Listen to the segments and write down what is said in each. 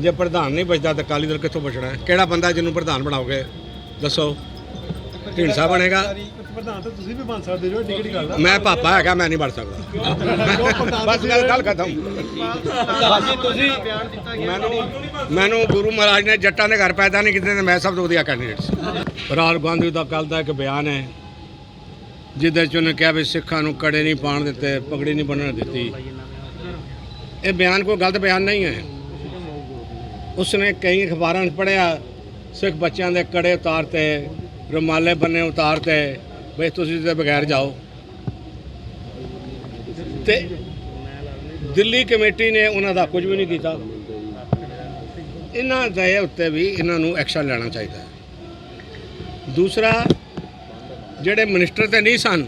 ਜੇ ਪ੍ਰਧਾਨ ਨਹੀਂ ਬਚਦਾ ਤਾਂ ਅਕਾਲੀ ਦਲ ਕਿੱਥੋਂ ਬਚਣਾ? ਹੈ ਕਿਹੜਾ ਬੰਦਾ ਜਿਹਨੂੰ ਪ੍ਰਧਾਨ ਬਣਾਓਗੇ? ਦੱਸੋ। ਢੀਂਡਸਾ ਬਣੇਗਾ। ਪ੍ਰਧਾਨ ਤਾਂ ਤੁਸੀਂ ਵੀ ਬਣ ਸਕਦੇ ਜੋ ਏਡੀ ਕਿਹੜੀ ਗੱਲ ਆ? ਮੈਂ ਪਾਪਾ ਹੈਗਾ ਮੈਂ ਨਹੀਂ ਬਣ ਸਕਦਾ। ਬਸ ਗੱਲ ਗੱਲ ਖਤਮ। ਬਾਜੀ ਤੁਸੀਂ ਮੈਨੂੰ ਮੈਨੂੰ ਗੁਰੂ ਮਹਾਰਾਜ ਨੇ ਜੱਟਾਂ ਦੇ ਘਰ ਪੈਦਾ ਨਹੀਂ ਕੀਤੇ ਤੇ ਮੈਂ ਸਭ ਤੋਂ ਵਧੀਆ ਕੈਂਡੀਡੇਟ ਸੀ। ਰਾਹੁਲ ਗਾਂਧੀ ਦਾ ਕੱਲ ਦਾ ਇੱਕ ਬਿਆਨ ਹੈ ਜਿਹਦੇ ਚ ਉਹਨੇ ਕਿਹਾ ਵੀ ਸਿੱਖਾਂ ਨੂੰ ਕੜੇ ਨਹੀਂ ਪਾਣ ਦਿੱਤੇ ਪਗੜੀ ਨਹੀਂ ਬੰਨਣ ਦਿੱਤੀ। ਇਹ ਬਿਆਨ ਕੋਈ ਗਲਤ ਬਿਆਨ ਨਹੀਂ ਹੈ। ਉਸਨੇ ਕਈ ਅਖਬਾਰਾਂ 'ਚ ਪੜ੍ਹਿਆ ਸਿੱਖ ਬੱਚਿਆਂ ਦੇ ਕੜੇ ਉਤਾਰਤੇ ਰੁਮਾਲੇ ਬੰਨੇ ਉਤਾਰਤੇ ਬਈ ਤੁਸੀਂ ਤੇ ਬਗੈਰ ਜਾਓ ਤੇ ਦਿੱਲੀ ਕਮੇਟੀ ਨੇ ਉਹਨਾਂ ਦਾ ਕੁਝ ਵੀ ਨਹੀਂ ਕੀਤਾ ਇਹਨਾਂ ਦੇ ਉੱਤੇ ਵੀ ਇਹਨਾਂ ਨੂੰ ਐਕਸ਼ਨ ਲੈਣਾ ਚਾਹੀਦਾ ਹੈ ਦੂਸਰਾ ਜਿਹੜੇ ਮਿਨਿਸਟਰ ਤੇ ਨਹੀਂ ਸਨ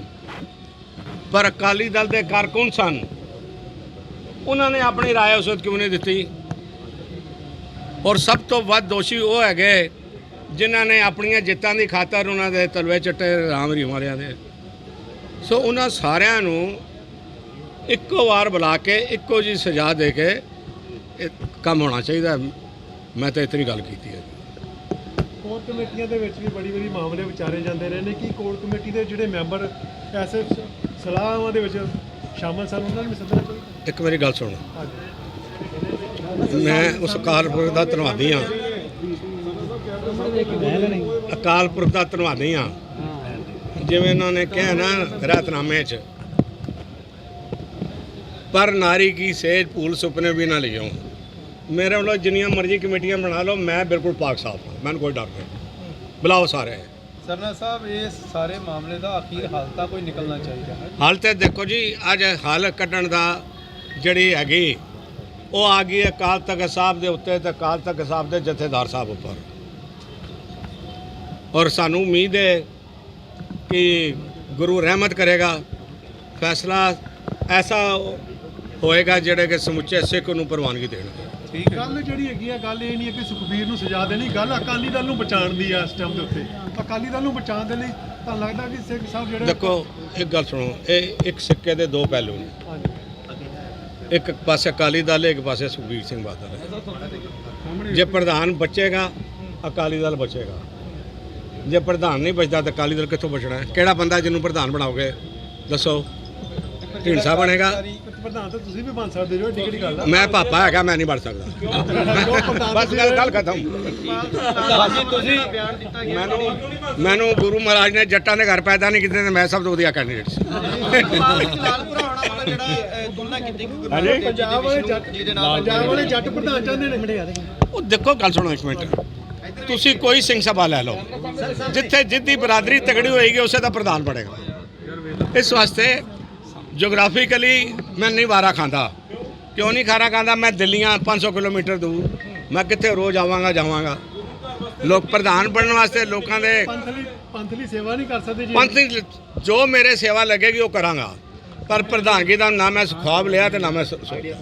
ਪਰ ਅਕਾਲੀ ਦਲ ਦੇ ਕਾਰਕੁਨ ਸਨ ਉਹਨਾਂ ਨੇ ਆਪਣੀ رائے ਉਸ ਵਕਤ ਕਿਉਂ ਨਹੀਂ ਦਿੱਤੀ ਔਰ ਸਭ ਤੋਂ ਵੱਧ ਦੋਸ਼ੀ ਉਹ ਹੈਗੇ ਜਿਨ੍ਹਾਂ ਨੇ ਆਪਣੀਆਂ ਜਿੱਤਾਂ ਦੀ ਖਾਤਰ ਉਹਨਾਂ ਦੇ ਤਲਵੇ ਚੱਟੇ ਰਾਮ ਰੀ ਮਾਰਿਆ ਦੇ। ਸੋ ਉਹਨਾਂ ਸਾਰਿਆਂ ਨੂੰ ਇੱਕੋ ਵਾਰ ਬੁਲਾ ਕੇ ਇੱਕੋ ਜੀ ਸਜ਼ਾ ਦੇ ਕੇ ਇਹ ਕੰਮ ਹੋਣਾ ਚਾਹੀਦਾ। ਹੈ। ਮੈਂ ਤਾਂ ਇਤਨੀ ਗੱਲ ਕੀਤੀ ਹੈ ਕੋਰ ਕਮੇਟੀਆਂ ਦੇ ਵਿੱਚ ਵੀ ਬੜੀ ਬੜੀ ਮਾਮਲੇ ਵਿਚਾਰੇ ਜਾਂਦੇ ਰਹੇ ਨੇ ਕਿ ਕੋਰ ਕਮੇਟੀ ਦੇ ਜਿਹੜੇ ਮੈਂਬਰ ਐਸੇ ਸ- ਸਲਾਹਾਂ ਦੇ ਵਿੱਚ ਸ਼ਾਮਲ ਸਨ ਉਹਨਾਂ ਨੂੰ ਵੀ ਸੱਦਣਾ ਚਾਹੀਦਾ। ਇੱਕ ਮੇਰੀ ਗੱਲ ਸੁਣ। ਹਾਂਜੀ। ਮੈਂ ਉਸ ਅਕਾਲ ਪੁਰਖ ਦਾ ਧੰਨਵਾਦੀ ਹਾਂ। ਅਕਾਲ ਪੁਰਖ ਦਾ ਧੰਨਵਾਦੀ ਹਾਂ। ਜਿਵੇਂ ਇਹਨਾਂ ਨੇ ਕਿਹਾ ਨਾ ਰਹਿਤਨਾਮੇ 'ਚ ਪਰ ਨਾਰੀ ਕੀ ਸੇਜ ਭੂਲ ਸੁਪਨੇ ਵੀ ਨਾ ਲਿਓ। ਮੇਰੇ ਵੱਲੋਂ ਜਿੰਨੀਆਂ ਮਰਜ਼ੀ ਕਮੇਟੀਆਂ ਬਣਾ ਲਓ ਮੈਂ ਬਿਲਕੁਲ ਪਾਕ ਸਾਫ਼ ਹਾਂ ਮੈਨੂੰ ਕੋਈ ਡਰ ਨਹੀਂ। ਬੁਲਾਓ ਸਾਰੇ। ਸਰਨਾ ਸਾਹਿਬ ਇਸ ਸਾਰੇ ਮਾਮਲੇ ਦਾ ਅਖੀਰ ਹੱਲ ਤਾਂ ਕੋਈ ਨਿਕਲਣਾ ਚਾਹੀਦਾ। ਹੈ ਹਾਲ ਤੇ ਦੇਖੋ ਜੀ ਅੱਜ ਹੱਲ ਕੱਢਣ ਦਾ ਜਿਹੜੀ ਹੈਗੀ ਉਹ ਆ ਗਈ ਹੈ ਅਕਾਲ ਤਖਤ ਸਾਹਿਬ ਦੇ ਉੱਤੇ ਤੇ ਅਕਾਲ ਤਖਤ ਸਾਹਿਬ ਦੇ ਜਥੇਦਾਰ ਸਾਹਿਬ ਉੱਪਰ। ਔਰ ਸਾਨੂੰ ਉਮੀਦ ਹੈ ਕਿ ਗੁਰੂ ਰਹਿਮਤ ਕਰੇਗਾ। ਫੈਸਲਾ ਐਸਾ ਹੋਏਗਾ ਜਿਹੜੇ ਕਿ ਸਮੁੱਚੇ ਸਿੱਖ ਨੂੰ ਪ੍ਰਵਾਨਗੀ ਦੇਣਗੇ। ਠੀਕ ਹੈ। ਗੱਲ ਜਿਹੜੀ ਹੈਗੀ ਆ ਗੱਲ ਇਹ ਨਹੀਂ ਹੈ ਕਿ ਸੁਖਬੀਰ ਨੂੰ ਸਜ਼ਾ ਦੇਣੀ ਗੱਲ ਅਕਾਲੀ ਦਲ ਨੂੰ ਬਚਾਉਣ ਦੀ ਆ ਇਸ ਟਾਈਮ ਦੇ ਉੱਤੇ। ਅਕਾਲੀ ਦਲ ਨੂੰ ਬਚਾਉਣ ਦੇ ਲਈ ਤਾਂ ਲੱਗਦਾ ਕਿ ਸਿੱਖ ਸਾਹਿਬ ਜਿਹੜੇ ਦੇਖੋ ਇੱਕ ਗੱਲ ਸੁਣੋ ਇਹ ਇੱਕ ਸਿੱਕੇ ਦੇ ਦੋ ਪਹਿਲੂ ਨੇ। ਹਾਂਜੀ। ਇੱਕ ਪਾਸੇ ਅਕਾਲੀ ਦਲ ਹੈ ਇੱਕ ਪਾਸੇ ਸੁਖਬੀਰ ਸਿੰਘ ਬਾਦਲ। ਹੈ ਜੇ ਪ੍ਰਧਾਨ ਬਚੇਗਾ, ਅਕਾਲੀ ਦਲ ਬਚੇਗਾ। ਜੇ ਪ੍ਰਧਾਨ ਨਹੀਂ ਬਚਦਾ ਤਾਂ ਅਕਾਲੀ ਦਲ ਕਿੱਥੋਂ ਬਚਣਾ ਹੈ? ਕਿਹੜਾ ਬੰਦਾ ਜਿਹਨੂੰ ਪ੍ਰਧਾਨ ਬਣਾਓਗੇ? ਦੱਸੋ। ਢੀਂਡਸਾ ਬਣੇਗਾ? ਪ੍ਰਧਾਨ ਤਾਂ ਤੁਸੀਂ ਵੀ ਬਣ ਸਕਦੇ ਜੋ ਏਡੀ ਕਿਹੜੀ ਗੱਲ ਆ? ਮੈਂ ਪਾਪਾ ਹੈਗਾ ਮੈਂ ਨਹੀਂ ਬਣ ਸਕਦਾ। ਬਸ ਗੱਲ ਗੱਲ ਖਤਮ। ਬਾਜੀ ਤੁਸੀਂ ਮੈਨੂੰ ਮੈਨੂੰ ਗੁਰੂ ਮਹਾਰਾਜ ਨੇ ਜੱਟਾਂ ਦੇ ਘਰ ਪੈਦਾ ਨਹੀਂ ਕੀਤੇ ਤੇ ਮੈਂ ਸਭ ਤੋਂ ਵਧੀਆ ਕੈਂਡੀਡੇਟ ਸੀ। ਲਾਲਪੁਰਾ ਹੋਣਾ ਵਾਲਾ ਜਿਹੜਾ ਅਹ, ਤੁਲਨਾ ਕੀਤੀ ਕਿ ਗੁਰੂ ਹਾਂਜੀ। ਨਾਨਕ ਦੇਵ ਜੀ ਦੇ ਪੰਜਾਬ ਵਾਲੇ ਵਿਸ਼ਨੂੰ ਜੱਟ ਜੀ ਦੇ ਨਾਲ ਪੰਜਾਬ ਵਾਲੇ ਜੱਟ ਪ੍ਰਧਾਨ ਚਾਹੁੰਦੇ ਨੇ। ਉਹ ਦੇਖੋ ਗੱਲ ਸੁਣੋ ਇੱਕ ਮਿੰਟ। ਤੁਸੀਂ ਕੋਈ ਸਿੰਘ ਸਭਾ ਲੈ ਲਓ। ਜਿੱਥੇ ਜਿੱਦੀ ਬਰਾਦਰੀ ਤਗੜੀ ਹੋਏਗੀ ਉਸੇ ਦਾ ਪ੍ਰਧਾਨ ਬਣੇਗਾ। ਇਸ ਵਾਸਤੇ ਜੀਓਗ੍ਰਾਫੀਕਲੀ ਮੈਂ ਨਹੀਂ ਵਾਰਾ ਖਾਂਦਾ। ਕਿਉਂ ਨਹੀਂ ਖਾਰਾ ਖਾਂਦਾ? ਮੈਂ ਦਿੱਲੀਆਂ 500 ਕਿਲੋਮੀਟਰ ਦੂਰ। ਮੈਂ ਕਿੱਥੇ ਰੋਜ਼ ਆਵਾਂਗਾ ਜਾਵਾਂਗਾ। ਲੋਕ ਪ੍ਰਧਾਨ ਬਣਨ ਵਾਸਤੇ ਲੋਕਾਂ ਦੇ ਪੰਥ ਲਈ ਪੰਥ ਲਈ ਸੇਵਾ ਨਹੀਂ ਕਰ ਸਕਦੇ ਜੀ। ਪੰਥ ਦੀ ਜੋ ਮੇਰੇ ਸੇਵਾ ਲੱਗੇਗੀ ਉਹ ਕਰਾਂਗਾ। ਪਰ ਪ੍ਰਧਾਨਗੀ ਦਾ ਨਾ ਮੈਂ ਖੁਆਬ ਲਿਆ ਤੇ ਨਾ ਮੈਂ ਸੋਚਿਆ